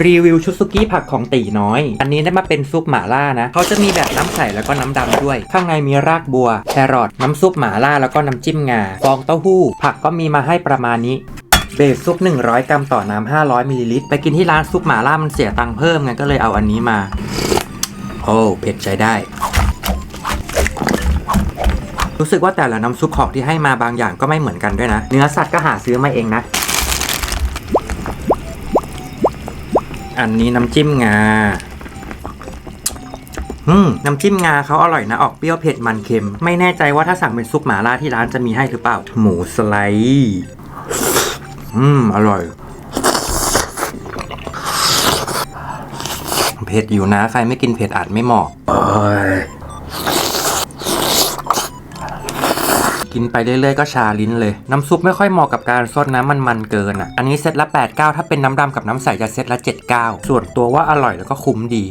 รีวิวชุดซุกี้ผักของตีน้อย อันนี้ได้มาเป็นซุปหม่าล่านะ เขาจะมีแบบน้ำใสแล้วก็น้ำดำด้วย ข้างในมีรากบัว แครอท น้ำซุปหม่าล่าแล้วก็น้ำจิ้มงา ฟองเต้าหู้ ผักก็มีมาให้ประมาณนี้ เบสซุป 100 กรัมต่อน้ำ500มิลลิลิตร ไปกินที่ร้านซุปหม่าล่ามันเสียตังค์เพิ่มไงก็เลยเอาอันนี้มา โอ้เผ็ดใช้ได้ รู้สึกว่าแต่ละน้ำซุปของที่ให้มาบางอย่างก็ไม่เหมือนกันด้วยนะ เนื้อสัตว์ก็หาซื้อมาเองนะ อันนี้น้ำจิ้มงา อืม น้ำจิ้มงาเขาอร่อยนะ ออกเปรี้ยวเผ็ดมันเค็ม ไม่แน่ใจว่าถ้าสั่งเป็นซุปหมาล่าที่ร้านจะมีให้หรือเปล่า หมูสไลด์อืม อร่อย เผ็ดอยู่นะ ใครไม่กินเผ็ดอาจไม่เหมาะ กินไปเรื่อยๆก็ชาลิ้นเลย น้ำซุปไม่ค่อยเหมาะกับการซดน้ำมันมันๆเกินอะ อันนี้เซตละ8 9 ถ้าเป็นน้ำดำกับน้ำใสจะเซตละ7 9 ส่วนตัวว่าอร่อยแล้วก็คุ้มดี